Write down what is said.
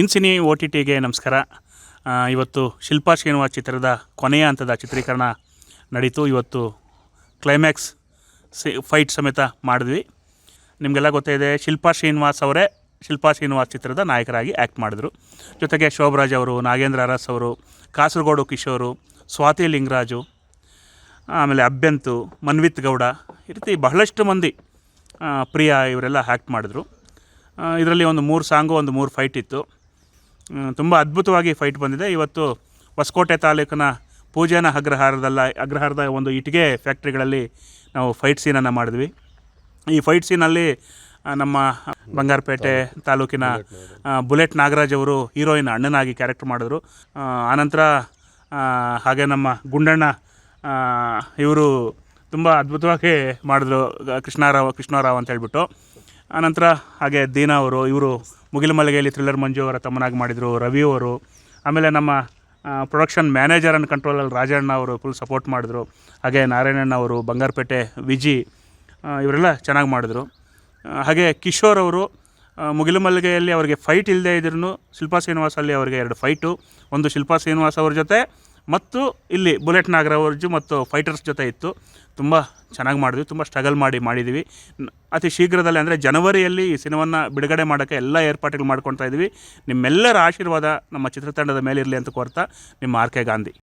ಇನ್ಸಿನಿ O T ಟಿಗೆ ನಮಸ್ಕಾರ. ಇವತ್ತು ಶಿಲ್ಪಾ ಶ್ರೀನಿವಾಸ್ ಚಿತ್ರದ ಕೊನೆಯ ಹಂತದ ಚಿತ್ರೀಕರಣ ನಡೀತು. ಇವತ್ತು ಕ್ಲೈಮ್ಯಾಕ್ಸ್ ಸಿ ಫೈಟ್ ಸಮೇತ ಮಾಡಿದ್ವಿ. ನಿಮಗೆಲ್ಲ ಗೊತ್ತಿದೆ ಶಿಲ್ಪಾ ಶ್ರೀನಿವಾಸ್ ಅವರೇ ಶಿಲ್ಪಾ ಶ್ರೀನಿವಾಸ್ ಚಿತ್ರದ ನಾಯಕರಾಗಿ ಆ್ಯಕ್ಟ್ ಮಾಡಿದ್ರು. ಜೊತೆಗೆ ಶೋಭರಾಜ್ ಅವರು, ನಾಗೇಂದ್ರ ಅರಸ್ ಅವರು, ಕಾಸರಗೋಡು ಕಿಶೋರು ಸ್ವಾತಿ ಲಿಂಗರಾಜು, ಆಮೇಲೆ ಅಭ್ಯಂತು, ಮನ್ವಿತ್ ಗೌಡ, ಈ ರೀತಿ ಬಹಳಷ್ಟು ಮಂದಿ ಪ್ರಿಯ ಇವರೆಲ್ಲ ಆ್ಯಕ್ಟ್ ಮಾಡಿದ್ರು. ಇದರಲ್ಲಿ ಒಂದು ಮೂರು ಸಾಂಗು, ಒಂದು ಮೂರು ಫೈಟ್ ಇತ್ತು. ತುಂಬ ಅದ್ಭುತವಾಗಿ ಫೈಟ್ ಬಂದಿದೆ. ಇವತ್ತು ಹೊಸಕೋಟೆ ತಾಲೂಕಿನ ಪೂಜಾನ ಅಗ್ರಹಾರದಲ್ಲ, ಅಗ್ರಹಾರದ ಒಂದು ಇಟ್ಟಿಗೆ ಫ್ಯಾಕ್ಟ್ರಿಗಳಲ್ಲಿ ನಾವು ಫೈಟ್ ಸೀನನ್ನು ಮಾಡಿದ್ವಿ. ಈ ಫೈಟ್ ಸೀನಲ್ಲಿ ನಮ್ಮ ಬಂಗಾರಪೇಟೆ ತಾಲೂಕಿನ ಬುಲೆಟ್ ನಾಗರಾಜ್ ಅವರು ಹೀರೋಯಿನ್ ಅಣ್ಣನಾಗಿ ಕ್ಯಾರೆಕ್ಟರ್ ಮಾಡಿದ್ರು. ಆನಂತರ ಹಾಗೆ ನಮ್ಮ ಗುಂಡಣ್ಣ ಇವರು ತುಂಬ ಅದ್ಭುತವಾಗಿ ಮಾಡಿದ್ರು ಕೃಷ್ಣಾರಾವ್, ಕೃಷ್ಣರಾವ್ ಅಂತ ಹೇಳ್ಬಿಟ್ಟು. ಆನಂತರ ಹಾಗೆ ದೀನಾ ಅವರು, ಇವರು ಮುಗಿಲು ಮಲ್ಲಿಗೆಯಲ್ಲಿ ಥ್ರಿಲ್ಲರ್ ಮಂಜು ಅವರ ತಮ್ಮನಾಗಿ ಮಾಡಿದರು, ರವಿ ಅವರು, ಆಮೇಲೆ ನಮ್ಮ ಪ್ರೊಡಕ್ಷನ್ ಮ್ಯಾನೇಜರ್ ಆ್ಯಂಡ್ ಕಂಟ್ರೋಲಲ್ಲಿ ರಾಜಣ್ಣ ಅವರು ಫುಲ್ ಸಪೋರ್ಟ್ ಮಾಡಿದ್ರು. ಹಾಗೆ ನಾರಾಯಣಣ್ಣ ಅವರು, ಬಂಗಾರಪೇಟೆ, ವಿಜಿ ಇವರೆಲ್ಲ ಚೆನ್ನಾಗಿ ಮಾಡಿದ್ರು. ಹಾಗೆ ಕಿಶೋರ್ ಅವರು ಮುಗಿಲು ಮಲ್ಲಿಗೆಯಲ್ಲಿ ಅವರಿಗೆ ಫೈಟ್ ಇಲ್ಲದೇ ಇದ್ರೂ ಶಿಲ್ಪಾ ಶ್ರೀನಿವಾಸಲ್ಲಿ ಅವರಿಗೆ ಎರಡು ಫೈಟು ಒಂದು ಶಿಲ್ಪಾ ಶ್ರೀನಿವಾಸ್ ಅವ್ರ ಜೊತೆ ಮತ್ತು ಇಲ್ಲಿ ಬುಲೆಟ್ ನಾಗರಾಜು ಮತ್ತು ಫೈಟರ್ಸ್ ಜೊತೆ ಇತ್ತು. ತುಂಬ ಚೆನ್ನಾಗಿ ಮಾಡಿದ್ವಿ, ತುಂಬ ಸ್ಟ್ರಗಲ್ ಮಾಡಿ ಮಾಡಿದ್ದೀವಿ ಅತಿ ಶೀಘ್ರದಲ್ಲೇ ಅಂದರೆ ಜನವರಿಯಲ್ಲಿ ಈ ಸಿನಿಮಾನ ಬಿಡುಗಡೆ ಮಾಡೋಕ್ಕೆ ಎಲ್ಲ ಏರ್ಪಾಟುಗಳು ಮಾಡ್ಕೊತಾ ಇದ್ದೀವಿ ನಿಮ್ಮೆಲ್ಲರ ಆಶೀರ್ವಾದ ನಮ್ಮ ಚಿತ್ರತಂಡದ ಮೇಲಿರಲಿ ಅಂತ ಕೋರ್ತಾ, ನಿಮ್ಮ ಆರ್ ಕೆ ಗಾಂಧಿ.